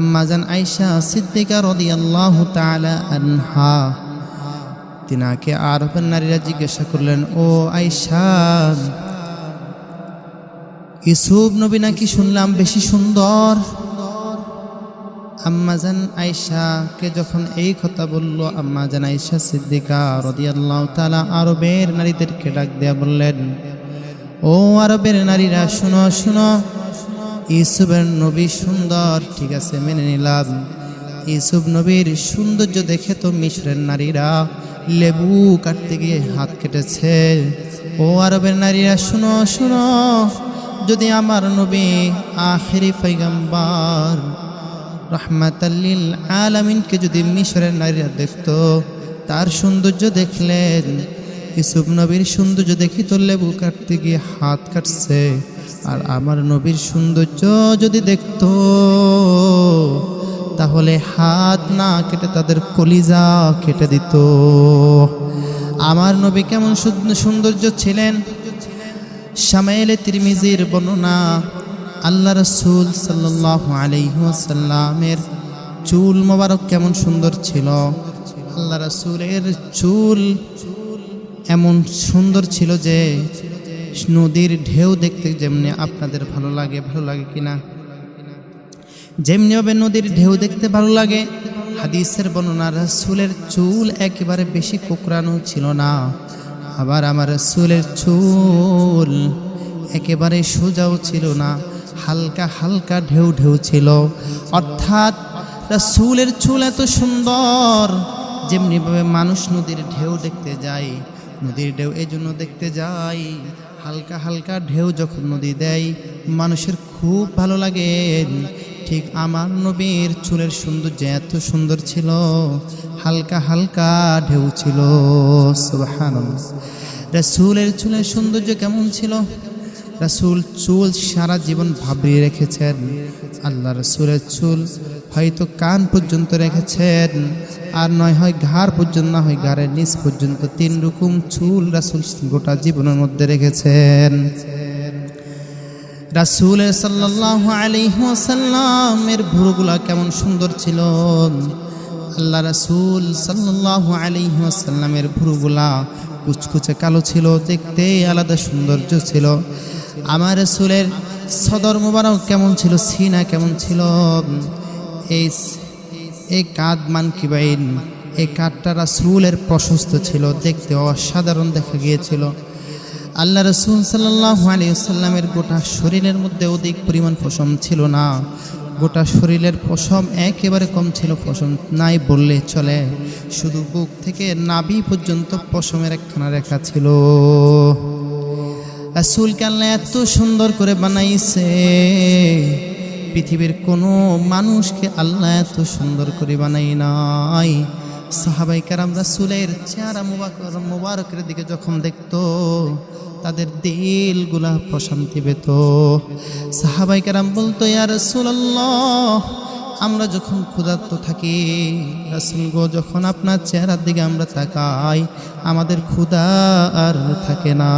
আম্মাজান আইসা সিদ্দিকা রদিয়াল্লাহু তাআলা আনহা। তিনাকে আরবের নারীরা জিজ্ঞাসা করলেন, ও আইসা ইসুব নবী নাকি শুনলাম বেশি সুন্দর? আম্মাজান আয়েশাকে যখন এই কথা বলল আম্মাজান আয়েশা সিদ্দিকা রদিয়াল্লাহু তাআলা আরবের নারীদেরকে ডাক দেয়া বললেন, ও আরবের নারীরা, শুনো শুনো। ইসুবের নবী সুন্দর, ঠিক আছে, মেনে নিলাম। ইসুব নবীর সৌন্দর্য দেখে তো মিশরের নারীরা লেবু কাটতে গিয়ে হাত কেটেছে। ও আরবের নারীরা, শুনো শুনো, যদি আমার নবী আখেরি পৈগম্বার রহমাতাল্লিল আলামিনকে যদি মিশরের নারীরা দেখতো, তার সৌন্দর্য দেখলেন। ইসুফ নবীর সৌন্দর্য দেখি তো লেবু কাটতে গিয়ে হাত কাটছে। আর আমার নবীর সৌন্দর্য যদি দেখতো, তাহলে হাত না কেটে তাদের কলিজা কেটে দিত। আমার নবী কেমন সুন্দর- সৌন্দর্য ছিলেন? শামাইলে তিরমিজির বর্ণনা, আল্লাহ রসুল সাল্লাহ আলাইসাল্লামের চুল মোবারক কেমন সুন্দর ছিল? আল্লাহ রসুলের চুল এমন সুন্দর ছিল যে নদীর ঢেউ দেখতে যেমনি আপনাদের ভালো লাগে ভালো লাগে কিনা যেমনিভাবে নদীর ঢেউ দেখতে ভালো লাগে, হাদিসের বর্ণনা রাসূলের চুল একেবারে বেশি কোকড়ানো ছিল না। আবার আমার রাসূলের চুল একেবারে সোজাও ছিল না, হালকা হালকা ঢেউ ঢেউ ছিল। অর্থাৎ রাসূলের চুল এত সুন্দর, যেমনিভাবে মানুষ নদীর ঢেউ দেখতে যায়, নদীর ঢেউ এই জন্য দেখতে যায়। হালকা হালকা ঢেউ যখন নদী দেয়, মানুষের খুব ভালো লাগে। ঠিক আমার নবীর চুলের সৌন্দর্য এত সুন্দর ছিল, হালকা হালকা ঢেউ ছিল রাসূলের চুলের সৌন্দর্য কেমন ছিল? রাসূল চুল সারা জীবন ভাবিয়ে রেখেছেন। আল্লাহ রাসূলের চুল হয়তো কান পর্যন্ত রেখেছেন, আর নয় হয় ঘাড় পর্যন্ত, না হয় ঘাড়ের নিচ পর্যন্ত তিন রকম চুল রাসূল গোটা জীবনের মধ্যে রেখেছেন। রাসূল সাল্লাল্লাহু আলাইহি ওয়াসাল্লামের ভুরুগুলা কেমন সুন্দর ছিল। আল্লাহ রাসুল সাল্লাল্লাহু আলাইহি ওয়াসাল্লামের ভুরুগুলা কুচকুচে কালো ছিল, দেখতে আলাদা সৌন্দর্য ছিল। আমার রাসূলের সদর মুবারক কেমন ছিল, সিনা কেমন ছিল। এই এই কাঁধ মান কিবাইন এই কাঠটা রাসূলের প্রশস্ত ছিল, দেখতে অসাধারণ দেখা গিয়েছিল। আল্লাহ রসুল সাল্লাহ আলিয়াল্লামের গোটা শরীরের মধ্যে অধিক পরিমাণ পশম ছিল না। গোটা শরীরের পশম একেবারে কম ছিল, পশম নাই বললে চলে। শুধু বুক থেকে নাভি পর্যন্ত পশমের একখানা রেখা ছিল। রাসুলকে আল্লাহ এত সুন্দর করে বানাইছে। পৃথিবীর কোনো মানুষকে আল্লাহ এত সুন্দর করে বানাই নাই। সাহাবাই কারাম রাসুলের চেহারা মুবারক মুবারকের দিকে যখন দেখতো, তাদের দিলগুলা প্রশান্তি পেত। সাহাবাই কারাম বলতো, ইয়া রাসূলুল্লাহ, আমরা যখন ক্ষুধার্ত থাকি, রাসুল গো, যখন আপনার চেহারার দিকে আমরা তাকাই, আমাদের ক্ষুধা আর থাকে না।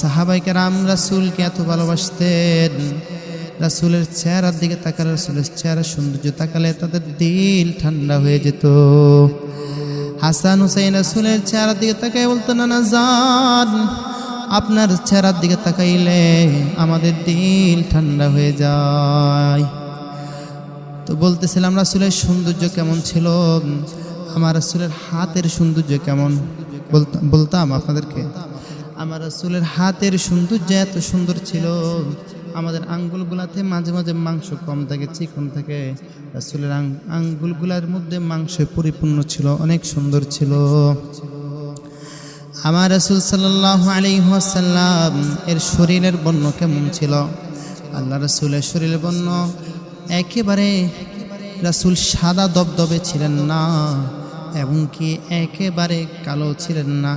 সাহাবাইকে রাম রাসুলকে এত ভালোবাসতেন। রাসুলের চেহারার দিকে তাকালে, রাসুলের চেহারা সৌন্দর্য তাকালে তাদের দিল ঠান্ডা হয়ে যেত। হাসান হুসাইন রাসুলের চেহারার দিকে তাকাই বলতো না না যান আপনার চেহারার দিকে তাকাইলে আমাদের দিল ঠান্ডা হয়ে যায়। তো বলতেছিলাম, রাসুলের সৌন্দর্য কেমন ছিল? আমার রাসুলের হাতের সৌন্দর্য কেমন? বলতাম বলতাম আপনাদেরকে। আমার রাসুলের হাতের সৌন্দর্য এত সুন্দর ছিল। আমাদের আঙ্গুলগুলাতে মাঝে মাঝে মাংস কম থাকে, চিকন থাকে। রাসুলের আঙ্গুলগুলার মধ্যে মাংস পরিপূর্ণ ছিল, অনেক সুন্দর ছিল। আমার রাসুল সাল্লাহ আলিহাসাল্লাম এর শরীরের বর্ণ কেমন ছিল? আল্লাহ রাসুলের শরীরের বর্ণ একেবারে রাসুল সাদা দবদবে ছিলেন না এবং কি একেবারে কালো ছিলেন না।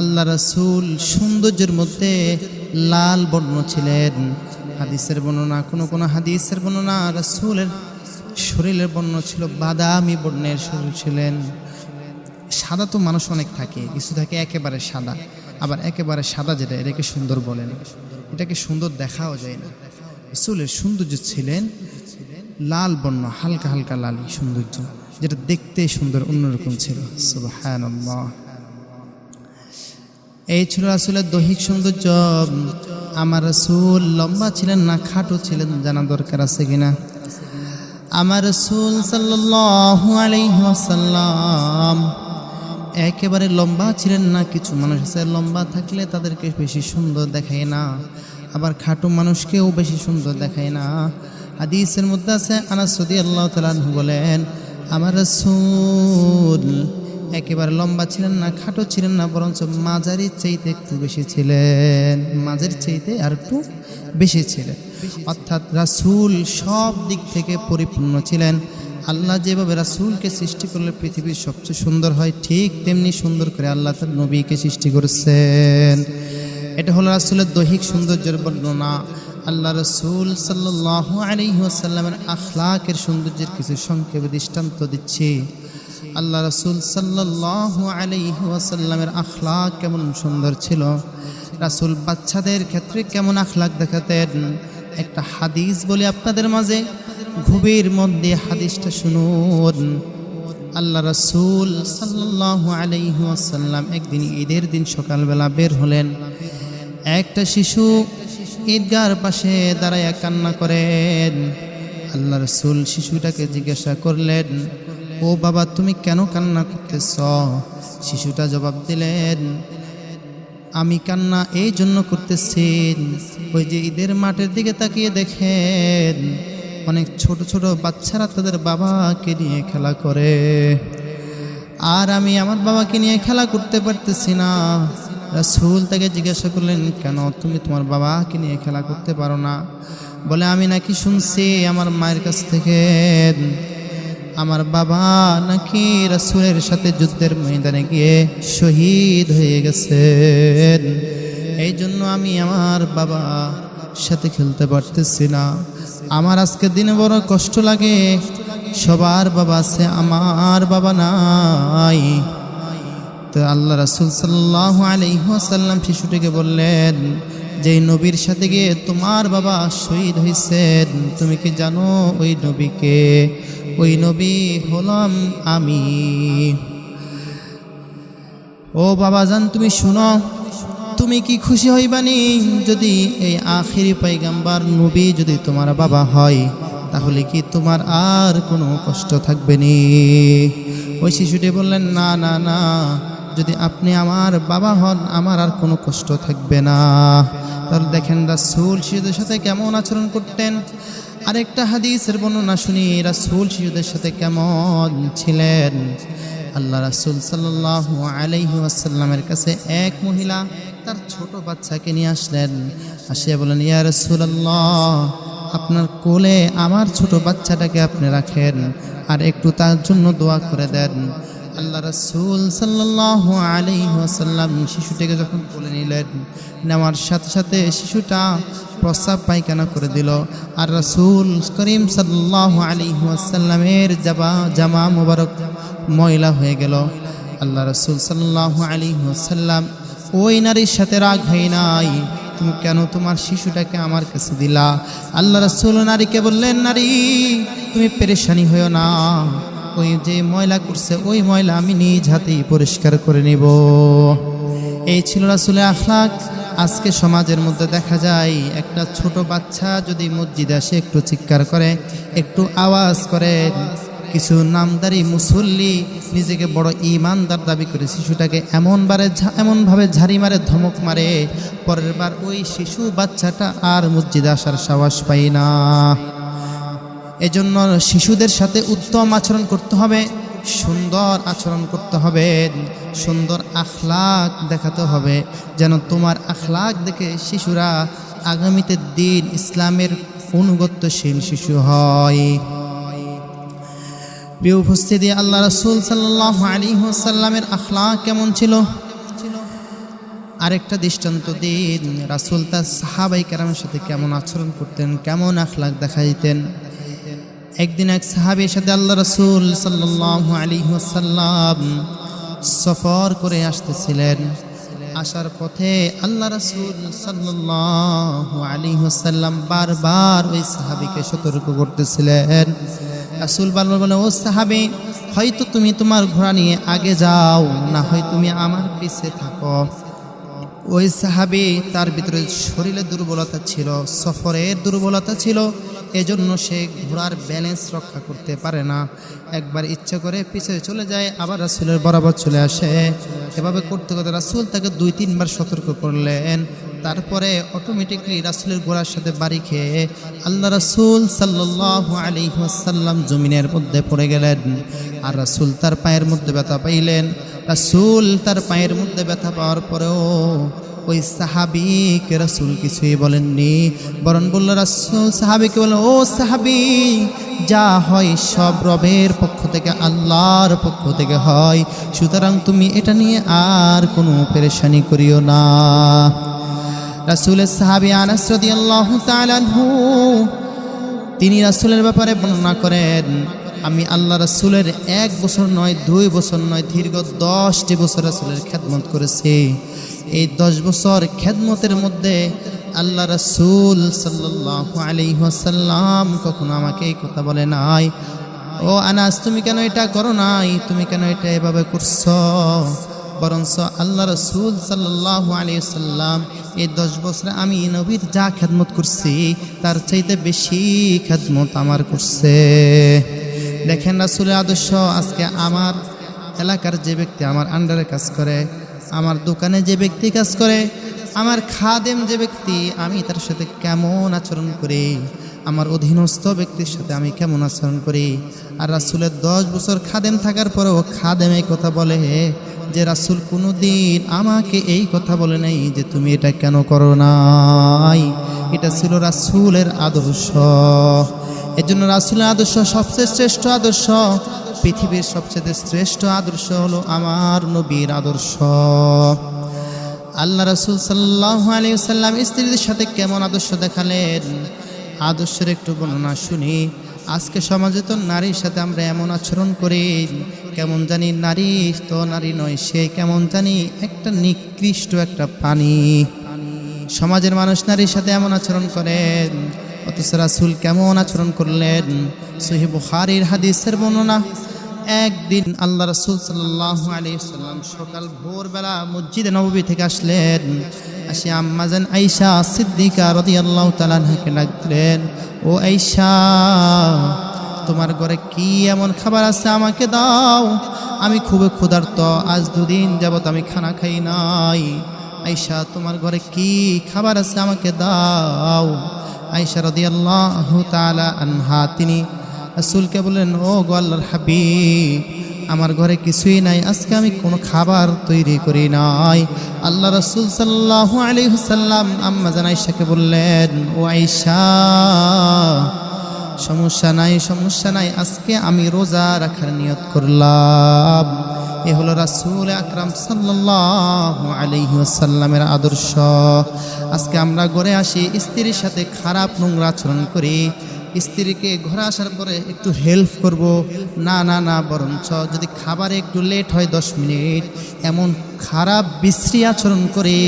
আল্লাহ রাসুল সৌন্দর্যের মধ্যে লাল বর্ণ ছিলেন। হাদিসের বর্ণনা, কোনো কোনো হাদিসের বর্ণনা রাসুলের শরীরের বর্ণ ছিল, বাদামি বর্ণের শরীর ছিলেন। সাদা তো মানুষ অনেক থাকে, কিছু থাকে একেবারে সাদা। আবার একেবারে সাদা যেটা, এটাকে সুন্দর বলেন। এটাকে সুন্দর দেখাও যায় না। রসুলের সৌন্দর্য ছিলেন লাল বর্ণ, হালকা হালকা লালি সৌন্দর্য, যেটা দেখতে সুন্দর, অন্যরকম ছিল। সুবহানাল্লাহ। এই ছিল রাসুলের দৈহিক সৌন্দর্য, আমার রাসুল লম্বা ছিলেন না, খাটো ছিলেন জানা দরকার আছে কিনা? আমার রাসুল ওয়াসাল্লাম একেবারে লম্বা ছিলেন না, কিছু মানুষ আছে লম্বা থাকলে তাদেরকে বেশি সুন্দর দেখায় না, আবার খাটো মানুষকেও বেশি সুন্দর দেখায় না। হাদিসের মধ্যে আছে, আনাস রাদিয়াল্লাহু তাআলা আনহু বলেন, আমার রাসূল একেবারে লম্বা ছিলেন না, খাটো ছিলেন না, বরঞ্চ মাঝারির চাইতে একটু বেশি ছিলেন, মাঝের চাইতে আর একটু বেশি ছিলেন। অর্থাৎ রাসূল সব দিক থেকে পরিপূর্ণ ছিলেন। আল্লাহ যেভাবে রাসূলকে সৃষ্টি করলে পৃথিবীর সবচেয়ে সুন্দর হয়, ঠিক তেমনি সুন্দর করে আল্লাহ তার নবীকে সৃষ্টি করেছেন। এটা হলো রাসূলের দৈহিক সৌন্দর্যের বর্ণনা। আল্লাহ রসুল সাল্লাহ আলিহাসাল্লামের আখলাকের সৌন্দর্যের কিছু সংক্ষেপে দৃষ্টান্ত দিচ্ছি। আল্লাহ রসুল সাল্লাহ আলিহাসাল্লামের আখলাক কেমন সুন্দর ছিল। রাসূল বাচ্চাদের ক্ষেত্রে কেমন আখলাক দেখাতেন? একটা হাদিস বলে আপনাদের মাঝে। গভীর মধ্যে হাদিসটা শুনুন। আল্লাহ রসুল সাল্লাহ আলাইহাসাল্লাম একদিন ঈদের দিন সকালবেলা বের হলেন। একটা শিশু ঈদগার পাশে দাঁড়াইয়া কান্না করেন। আল্লাহ রসুল শিশুটাকে জিজ্ঞাসা করলেন ও বাবা, তুমি কেন কান্না করতেছ? শিশুটা জবাব দিলেন, আমি কান্না এই জন্য করতেছি। ওই যে ঈদের মাঠের দিকে তাকিয়ে দেখেন, অনেক ছোট ছোট বাচ্চারা তাদের বাবাকে নিয়ে খেলা করে। আর আমি আমার বাবাকে নিয়ে খেলা করতে পারতেছি না। রাসূল তাকে জিজ্ঞাসা করলেন, কেন তুমি তোমার বাবাকে নিয়ে খেলা করতে পারো না? বলে, আমি নাকি শুনছি আমার মায়ের কাছ থেকে। আমার বাবা নাকি রাসূলের সাথে যুদ্ধের ময়দানে গিয়ে শহীদ হয়ে গেছেন। এই জন্য আমি আমার বাবা সাথে খেলতে পারতেছি না। আমার আজকের দিনে বড় কষ্ট লাগে। সবার বাবা আছে, আমার বাবা নাই। তো আল্লাহ রাসুল সাল্লাহ আলহিহাসাল্লাম শিশুটিকে বললেন যে নবীর সাথে গিয়ে তোমার বাবা শহীদ হয়েছেন, তুমি কি জানো ওই নবীকে? ওই নবী হলাম আমি। ও বাবা জান তুমি শুনো, তুমি কি খুশি হইবানি যদি এই আখিরি পাইগাম্বার নবী যদি তোমার বাবা হয়, তাহলে কি তোমার আর কোনো কষ্ট থাকবে নি? ওই শিশুটি বললেন, না না না, যদি আপনি আমার বাবা হন, আমার আর কোনো কষ্ট থাকবে না। তাহলে দেখেন রাসূল শিশুদের সাথে কেমন আচরণ করতেন। আরেকটা হাদিসের বর্ণনা শুনি, রাসূল শিশুদের সাথে কেমন ছিলেন? আল্লাহ রাসূল সাল্লাল্লাহু আলাইহি ওয়াসাল্লামের কাছে এক মহিলা তার ছোট বাচ্চাকে নিয়ে আসলেন। আসিয়া বলেন ইয়া রাসূলুল্লাহ, আপনার কোলে আমার ছোট বাচ্চাটাকে আপনি রাখেন আর একটু তার জন্য দোয়া করে দেন। আল্লাহ রাসূল সাল্লাল্লাহু আলাইহি ওয়াসাল্লাম শিশুটিকে যখন কোলে নিলেন, নেওয়ার সাথে সাথে শিশুটা প্রস্রাব পায়খানা করে দিল। আর রাসুল করিম সাল্লাল্লাহু আলাইহি ওয়াসাল্লামের জামা জামা মোবারক ময়লা হয়ে গেল। আল্লাহ রসুল সাল্লাহ আলাইহি ওয়াসাল্লাম, ওই নারীর সাথে রাগ হয় নাই। তুমি কেন তোমার শিশুটাকে আমার কাছে দিলা? আল্লাহ রাসূল নারীকে বললেন, নারী, তুমি পেরেশানি হয়েও না। ওই যে ময়লা করছে, ওই ময়লা আমি নিজ হাতেই পরিষ্কার করে নিব। এই ছিল রাসূলের আখলাক। আজকে সমাজের মধ্যে দেখা যায়, একটা ছোট বাচ্চা যদি মসজিদে আসে, একটু চিৎকার করে, একটু আওয়াজ করে, কিছু নামদারি মুসল্লি নিজেকে বড় ইমানদার দাবি করে, শিশুটাকে এমনবারে এমনভাবে ঝাড়ি মারে, ধমক মারে, পরের বার ওই শিশু বাচ্চাটা আর মসজিদে আসার সাহস পাই না। এজন্য শিশুদের সাথে উত্তম আচরণ করতে হবে। সুন্দর আচরণ করতে হবে, সুন্দর আখলাক দেখাতে হবে, যেন তোমার আখলাক দেখে শিশুরা আগামীতে দিন ইসলামের অনুগত্যশীল শিশু হয়। প্রিয় উপস্থিতি, আল্লাহ রসুল সাল্লাহ আলী সাল্লামের আখলাক কেমন ছিল? আরেকটা দৃষ্টান্ত দিন, রাসুল তার সাহাবাই কেরামের সাথে কেমন আচরণ করতেন, কেমন আখলাক দেখা দিতেন একদিন এক সাহাবির সাথে আল্লাহ রসুল সাল্লাহ আলী সাল্লাম সফর করে আসতেছিলেন। আসার পথে আল্লাহ রাসূল সাল্লাল্লাহু আলাইহি ওয়াসাল্লাম বারবার ওই সাহাবিকে সতর্ক করতেছিলেন। রাসূল বারবার বলে, ও সাহাবী, হয়তো তুমি তোমার ঘোড়া নিয়ে আগে যাও, না হয় তুমি আমার পিছে থাকো। ওই সাহাবি তার ভিতরে শরীরে দুর্বলতা ছিল, সফরের দুর্বলতা ছিল এজন্য সে ঘোড়ার ব্যালেন্স রক্ষা করতে পারে না। একবার ইচ্ছা করে পিছিয়ে চলে যায়, আবার রাসুলের বরাবর চলে আসে। এভাবে করতে করতে রাসুল তাকে দুই, তিনবার সতর্ক করলেন। তারপরে অটোমেটিকলি রাসুলের ঘোড়ার সাথে বাড়ি খেয়ে আল্লাহ রাসুল সাল্লাহ আলিহাসাল্লাম জমিনের মধ্যে পড়ে গেলেন। আর রাসুল তার পায়ের মধ্যে ব্যথা পাইলেন। রাসুল তার পায়ের মধ্যে ব্যথা পাওয়ার পরেও ওই সাহাবিকে রাসুল কিছুই বলেননি। বরং বলল, রাসুল সাহাবিকে বললেন ও সাহাবি, যা হয় সব রবের পক্ষ থেকে, আল্লাহর পক্ষ থেকে হয়। সুতরাং তুমি এটা নিয়ে আর কোনো পেরেশানি করিও না। রাসুলের সাহাবি আনাস রাদিয়াল্লাহু তাআলা আনহু, তিনি রাসুলের ব্যাপারে বর্ণনা করেন, আমি আল্লাহ রাসুলের এক বছর নয়, দুই বছর নয়, দীর্ঘ দশটি বছর রাসুলের খেদমত করেছি। এই দশ বছর খেদমতের মধ্যে আল্লাহ রাসুল সাল্লাহ আলিহাসাল্লাম কখনো আমাকে এই কথা বলে নাই। ও আনাস, তুমি কেন এটা করো নাই? তুমি কেন এটা এভাবে করছ? বরঞ্চ আল্লাহ রসুল সাল্লাহ আলী সাল্লাম এই দশ বছরে আমি নবীর যা খেদমত করছি, তার চাইতে বেশি খেদমত আমার করছে। দেখেন রাসুলের আদর্শ, আজকে আমার এলাকার যে ব্যক্তি আমার আন্ডারে কাজ করে আমার দোকানে যে ব্যক্তি কাজ করে, আমার খাদেম যে ব্যক্তি, আমি তার সাথে কেমন আচরণ করি? আমার অধীনস্থ ব্যক্তির সাথে আমি কেমন আচরণ করি? আর রাসুলের দশ বছর খাদেম থাকার পরেও খাদেম এই কথা বলে যে, রাসুল কোনো দিন আমাকে এই কথা বলে নাই যে, তুমি এটা কেন করো নাই? এটা ছিল রাসুলের আদর্শ। এর জন্য রাসুলের আদর্শ সবচেয়ে শ্রেষ্ঠ আদর্শ। পৃথিবীর সবচেয়ে শ্রেষ্ঠ আদর্শ হলো আমার নবীর আদর্শ। আল্লাহ রাসুল সাল্লাহ আলী সাল্লাম স্ত্রীদের সাথে কেমন আদর্শ দেখালেন? আদর্শের একটু বর্ণনা শুনি। আজকে সমাজে তো নারীর সাথে আমরা এমন আচরণ করি, কেমন জানি নারী তো নারী নয়, সে কেমন জানি একটা নিকৃষ্ট একটা পানি সমাজের মানুষ নারীর সাথে এমন আচরণ করেন অথচ রাসুল কেমন আচরণ করলেন? সহি বুখারির হাদিসের বর্ণনা। একদিন আল্লাহ রসুল সাল্লাহ আলী সাল্লাম সকাল ভোরবেলা মসজিদে নবী থেকে আসলেন। আসি আম্মাজান আইসা সিদ্দিকা রদি আল্লাহ তালানহাকে ডাকলেন, ও আইসা তোমার ঘরে কি এমন খাবার আছে আমাকে দাও। আমি খুবই ক্ষুধার্ত, আজ দুদিন যাবত আমি খানা খাই নাই। আইসা তোমার ঘরে কি খাবার আছে আমাকে দাও। আইসা রদি আল্লাহ তালা আনহা, তিনি রাসুলকে বললেন, ও গো আল্লাহর হাবিব, আমার ঘরে কিছুই নাই, আজকে আমি কোনো খাবার তৈরি করি নাই। আল্লাহ রসুল সাল্লাহ আলী হুসাল্লাম আম্মা জান আইসাকে বললেন, ও আইসা সমস্যা নাই সমস্যা নাই, আজকে আমি রোজা রাখার নিয়ত করলাম। এ হলো রাসুল আকরাম সাল্লাহ আলহিসাল্লামের আদর্শ। আজকে আমরা ঘরে আসি, স্ত্রীর সাথে খারাপ নোংরা আচরণ করি স্ত্রীকে ঘরে আসার পরে একটু হেল্প করব। না না না, বরঞ্চ যদি খাবারে একটু লেট হয় দশ মিনিট, এমন খারাপ বিশ্রী আচরণ করে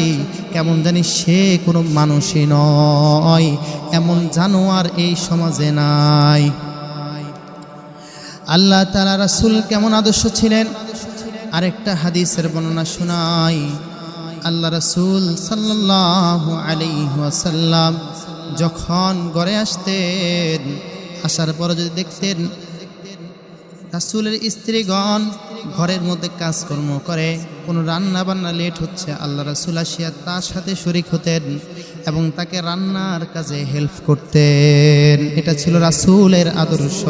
কেমন জানি সে কোনো মানুষই নয়, এমন জানোয়ার এই সমাজে নাই। আল্লাহ তালা রাসুল কেমন আদর্শ ছিলেন? আরেকটা হাদিসের বর্ণনা শোনাই। আল্লাহ রসুল সাল্লাহ আলিহাসাল্লাম যখন ঘরে আসতেন, আসার পর যদি দেখতেন রাসুলের স্ত্রীগণ ঘরের মধ্যে কাজকর্ম করে, কোনো রান্নাবান্না লেট হচ্ছে, আল্লাহ রাসুল আসিয়া তার সাথে শরিক হতেন এবং তাকে রান্নার কাজে হেল্প করতেন। এটা ছিল রাসুলের আদর্শ।